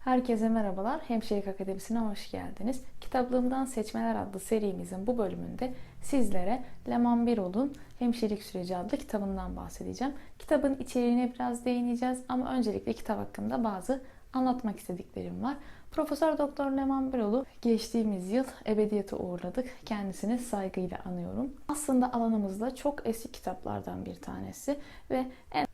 Herkese merhabalar. Hemşirelik Akademisi'ne hoş geldiniz. Kitaplığımdan Seçmeler adlı serimizin bu bölümünde sizlere Leman Birol'un Hemşirelik Süreci adlı kitabından bahsedeceğim. Kitabın içeriğine biraz değineceğiz ama öncelikle kitap hakkında bazı anlatmak istediklerim var. Profesör Doktor Leman Birol'u geçtiğimiz yıl ebediyete uğurladık. Kendisini saygıyla anıyorum. Aslında alanımızda çok eski kitaplardan bir tanesi ve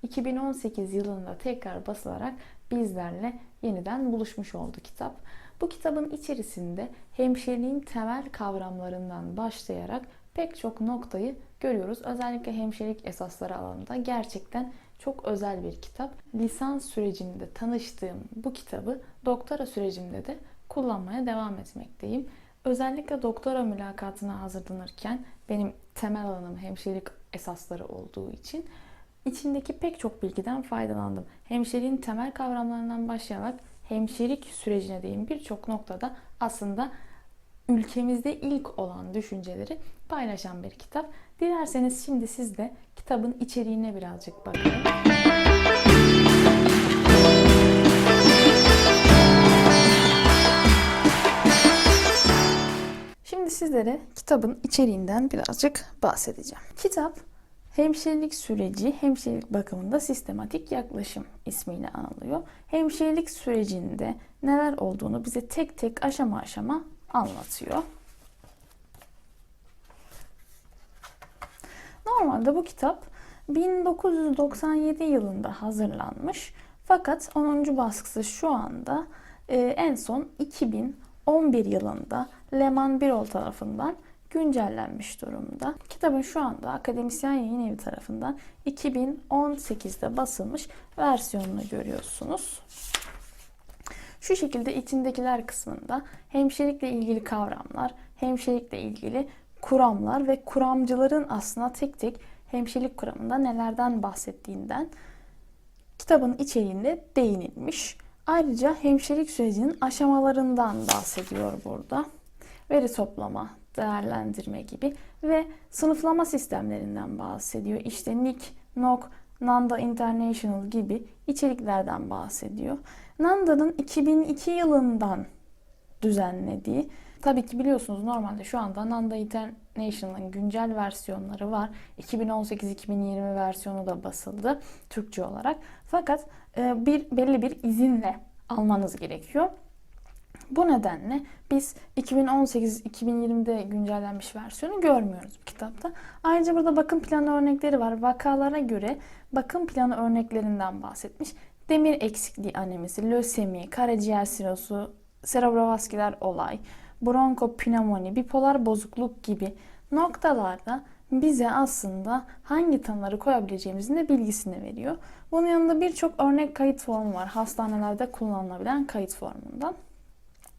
2018 yılında tekrar basılarak bizlerle yeniden buluşmuş oldu kitap. Bu kitabın içerisinde hemşireliğin temel kavramlarından başlayarak pek çok noktayı görüyoruz. Özellikle hemşirelik esasları alanında gerçekten çok özel bir kitap. Lisans sürecinde tanıştığım bu kitabı doktora sürecimde de kullanmaya devam etmekteyim. Özellikle doktora mülakatına hazırlanırken benim temel alanım hemşirelik esasları olduğu için içindeki pek çok bilgiden faydalandım. Hemşireliğin temel kavramlarından başlayarak hemşirelik sürecine değin birçok noktada aslında ülkemizde ilk olan düşünceleri paylaşan bir kitap. Dilerseniz şimdi siz de kitabın içeriğine birazcık bakalım. Şimdi sizlere kitabın içeriğinden birazcık bahsedeceğim. Kitap Hemşirelik süreci, hemşirelik bakımında sistematik yaklaşım ismiyle anılıyor. Hemşirelik sürecinde neler olduğunu bize tek tek aşama aşama anlatıyor. Normalde bu kitap 1997 yılında hazırlanmış. Fakat 10. baskısı şu anda e, en son 2011 yılında Leman Birol tarafından güncellenmiş durumda. Kitabın şu anda akademisyen yayın evi tarafından 2018'de basılmış versiyonunu görüyorsunuz. Şu şekilde içindekiler kısmında hemşirelikle ilgili kavramlar, hemşirelikle ilgili kuramlar ve kuramcıların aslında tek tek hemşirelik kuramında nelerden bahsettiğinden kitabın içeriğinde değinilmiş. Ayrıca hemşirelik sürecinin aşamalarından bahsediyor burada. Veri toplama, değerlendirme gibi ve sınıflama sistemlerinden bahsediyor. İşte NIC, NOC, Nanda International gibi içeriklerden bahsediyor. Nanda'nın 2002 yılından düzenlediği, tabii ki biliyorsunuz normalde şu anda Nanda International'ın güncel versiyonları var. 2018-2020 versiyonu da basıldı Türkçe olarak. Fakat e, bir belli bir izinle almanız gerekiyor. Bu nedenle biz 2018-2020'de güncellenmiş versiyonu görmüyoruz bu kitapta. Ayrıca burada bakım planı örnekleri var. Vakalara göre bakım planı örneklerinden bahsetmiş. Demir eksikliği anemisi, lösemi, karaciğer sirosu, serebrovasküler olay, bronkopnömoni, bipolar bozukluk gibi noktalarda bize aslında hangi tanıları koyabileceğimizin de bilgisini veriyor. Bunun yanında birçok örnek kayıt formu var. Hastanelerde kullanılabilen kayıt formundan.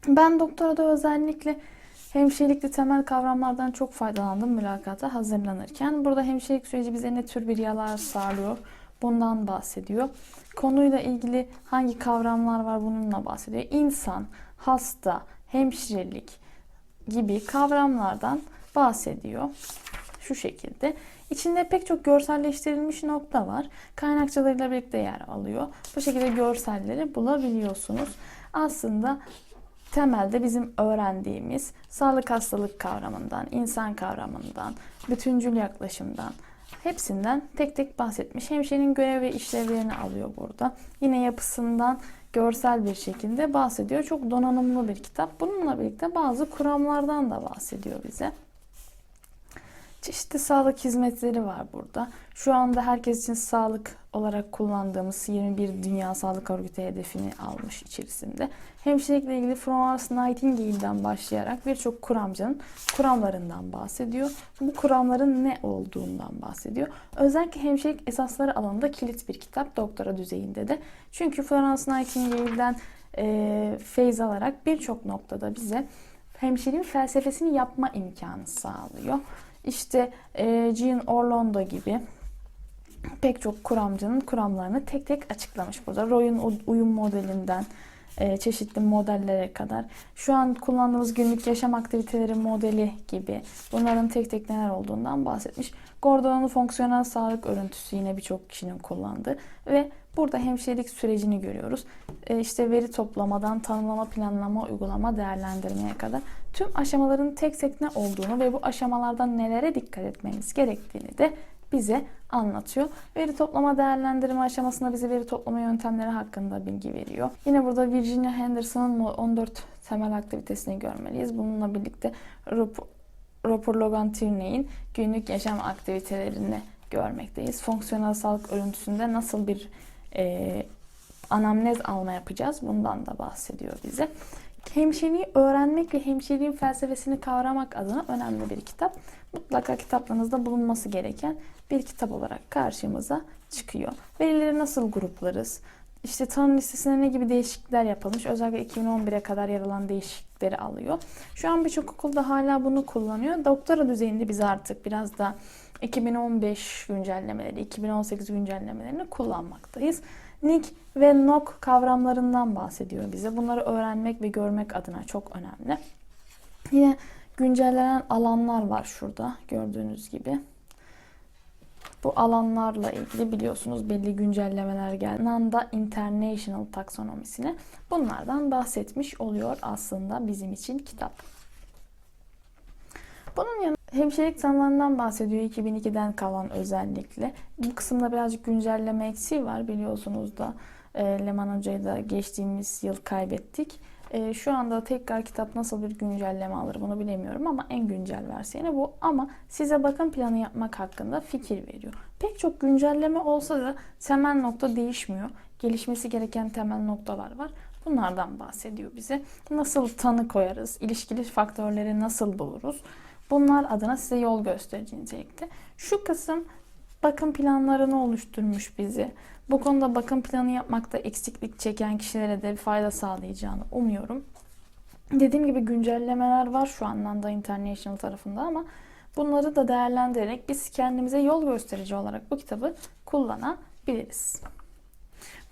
Ben doktorada özellikle hemşirelikli temel kavramlardan çok faydalandım mülakata hazırlanırken. Burada hemşirelik süreci bize ne tür bir yarar sağlıyor bundan bahsediyor. Konuyla ilgili hangi kavramlar var bununla bahsediyor. İnsan, hasta, hemşirelik gibi kavramlardan bahsediyor. Şu şekilde. İçinde pek çok görselleştirilmiş nokta var. Kaynakçalarıyla birlikte yer alıyor. Bu şekilde görselleri bulabiliyorsunuz. Aslında temelde bizim öğrendiğimiz sağlık hastalık kavramından, insan kavramından, bütüncül yaklaşımdan hepsinden tek tek bahsetmiş. Hemşirenin görev ve işlevlerini alıyor burada. Yine yapısından görsel bir şekilde bahsediyor. Çok donanımlı bir kitap. Bununla birlikte bazı kuramlardan da bahsediyor bize. Çeşitli sağlık hizmetleri var burada. Şu anda herkes için sağlık olarak kullandığımız 21 Dünya Sağlık Örgütü hedefini almış içerisinde. Hemşirelikle ilgili Florence Nightingale'den başlayarak birçok kuramcının kuramlarından bahsediyor. Bu kuramların ne olduğundan bahsediyor. Özellikle hemşirelik esasları alanında kilit bir kitap doktora düzeyinde de. Çünkü Florence Nightingale'den e, feyz alarak birçok noktada bize hemşireliğin felsefesini yapma imkanı sağlıyor. İşte e, Jean Orlando gibi pek çok kuramcının kuramlarını tek tek açıklamış burada. Roy'un uyum modelinden e, çeşitli modellere kadar. Şu an kullandığımız günlük yaşam aktiviteleri modeli gibi bunların tek tek neler olduğundan bahsetmiş. Gordon'un fonksiyonel sağlık örüntüsü yine birçok kişinin kullandığı ve Burada hemşirelik sürecini görüyoruz. E, işte veri toplamadan tanımlama, planlama, uygulama, değerlendirmeye kadar tüm aşamaların tek tek ne olduğunu ve bu aşamalardan nelere dikkat etmemiz gerektiğini de bize anlatıyor. Veri toplama değerlendirme aşamasında bize veri toplama yöntemleri hakkında bilgi veriyor. Yine burada Virginia Henderson'ın 14 temel aktivitesini görmeliyiz. Bununla birlikte rapor Logan Tierney'in günlük yaşam aktivitelerini görmekteyiz. Fonksiyonel sağlık örüntüsünde nasıl bir e, anamnez alma yapacağız bundan da bahsediyor bize. Hemşireliği öğrenmek ve hemşireliğin felsefesini kavramak adına önemli bir kitap. Mutlaka kitaplarınızda bulunması gereken bir kitap olarak karşımıza çıkıyor. Verileri nasıl gruplarız? İşte tanım listesine ne gibi değişiklikler yapılmış? Özellikle 2011'e kadar yer alan değişiklikleri alıyor. Şu an birçok okulda hala bunu kullanıyor. Doktora düzeyinde biz artık biraz da 2015 güncellemeleri, 2018 güncellemelerini kullanmaktayız. NIC ve NOC kavramlarından bahsediyor bize. Bunları öğrenmek ve görmek adına çok önemli. Yine güncellenen alanlar var şurada gördüğünüz gibi. Bu alanlarla ilgili biliyorsunuz belli güncellemeler geldi. NANDA International taksonomisine bunlardan bahsetmiş oluyor aslında bizim için kitap. Bunun yanında hemşirelik tanımlarından bahsediyor 2002'den kalan özellikle. Bu kısımda birazcık güncelleme eksiği var biliyorsunuz da e, Leman Hoca'yı da geçtiğimiz yıl kaybettik. E, şu anda tekrar kitap nasıl bir güncelleme alır bunu bilemiyorum ama en güncel versiyonu bu. Ama size bakım planı yapmak hakkında fikir veriyor. Pek çok güncelleme olsa da temel nokta değişmiyor. Gelişmesi gereken temel noktalar var. Bunlardan bahsediyor bize. Nasıl tanı koyarız? İlişkili faktörleri nasıl buluruz? Bunlar adına size yol gösterici nitelikte. Şu kısım bakım planlarını oluşturmuş bizi. Bu konuda bakım planı yapmakta eksiklik çeken kişilere de bir fayda sağlayacağını umuyorum. Dediğim gibi güncellemeler var şu anlamda International tarafında ama bunları da değerlendirerek biz kendimize yol gösterici olarak bu kitabı kullanabiliriz.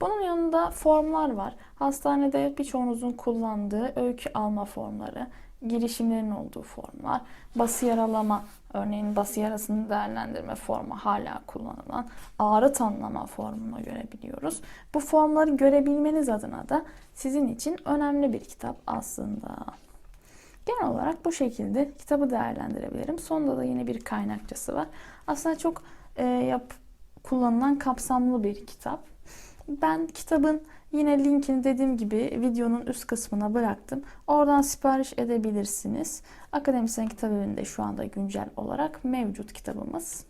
Bunun yanında formlar var. Hastanede birçoğunuzun kullandığı öykü alma formları, girişimlerin olduğu formlar, bası yaralama, örneğin bası yarasını değerlendirme formu hala kullanılan ağrı tanımlama formunu görebiliyoruz. Bu formları görebilmeniz adına da sizin için önemli bir kitap aslında. Genel olarak bu şekilde kitabı değerlendirebilirim. Sonunda da yine bir kaynakçası var. Aslında çok e, yap, kullanılan kapsamlı bir kitap. Ben kitabın yine linkini dediğim gibi videonun üst kısmına bıraktım. Oradan sipariş edebilirsiniz. Akademisyen kitap evinde şu anda güncel olarak mevcut kitabımız.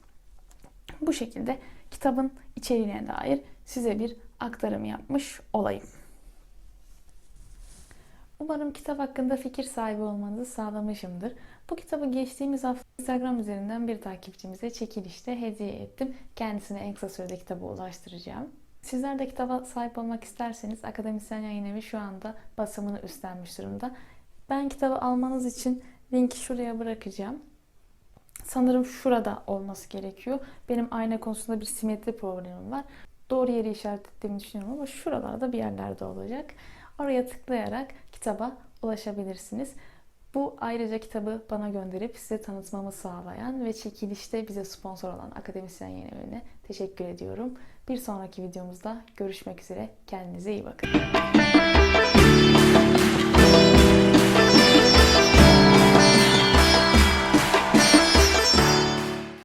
Bu şekilde kitabın içeriğine dair size bir aktarım yapmış olayım. Umarım kitap hakkında fikir sahibi olmanızı sağlamışımdır. Bu kitabı geçtiğimiz hafta Instagram üzerinden bir takipçimize çekilişte hediye ettim. Kendisine en kısa sürede kitabı ulaştıracağım. Sizler de kitaba sahip olmak isterseniz Akademisyen Yayın Evi şu anda basımını üstlenmiş durumda. Ben kitabı almanız için linki şuraya bırakacağım. Sanırım şurada olması gerekiyor. Benim ayna konusunda bir simetri problemim var. Doğru yeri işaretlediğimi düşünüyorum ama şuralarda bir yerlerde olacak. Oraya tıklayarak kitaba ulaşabilirsiniz. Bu ayrıca kitabı bana gönderip size tanıtmamı sağlayan ve çekilişte bize sponsor olan Akademisyen Yayın Evi'ne teşekkür ediyorum. Bir sonraki videomuzda görüşmek üzere. Kendinize iyi bakın.